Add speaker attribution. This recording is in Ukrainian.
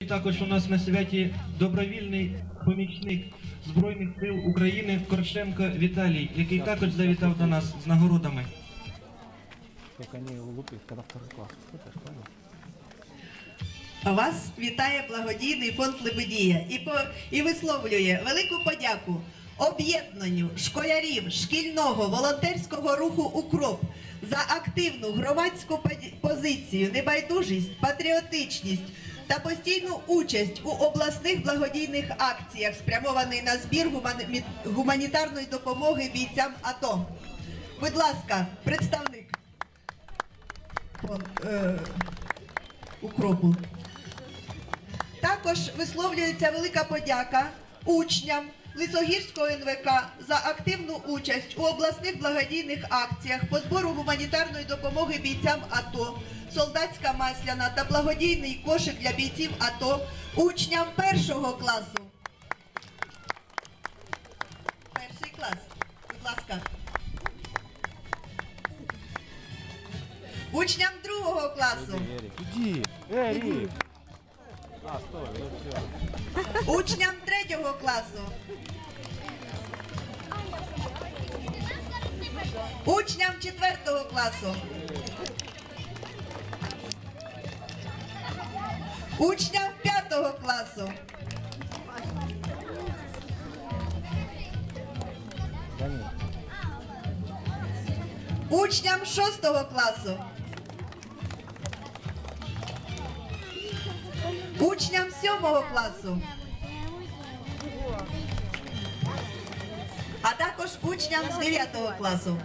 Speaker 1: І також у нас на святі добровільний помічник Збройних сил України Коршенко Віталій, який також завітав до нас з нагородами.
Speaker 2: Вас вітає благодійний фонд Лебедія і, по, і висловлює велику подяку об'єднанню школярів шкільного волонтерського руху Укроп за активну громадську позицію, небайдужість, патріотичність та постійну участь у обласних благодійних акціях, спрямованих на збір гуманітарної допомоги бійцям АТО. Будь ласка, представник е, Укропу. Також висловлюється велика подяка учням Лисогірського НВК за активну участь у обласних благодійних акціях по збору гуманітарної допомоги бійцям АТО, солдатська масляна та благодійний кошик для бійців АТО, учням першого класу. Перший клас, будь ласка. Учням другого класу.
Speaker 3: Эрик, иди!
Speaker 2: Учням третього класу. Учням четвертого класу. Учням п'ятого класу. Учням шостого класу. Учням сьомого класу. А також учням з 9 класу.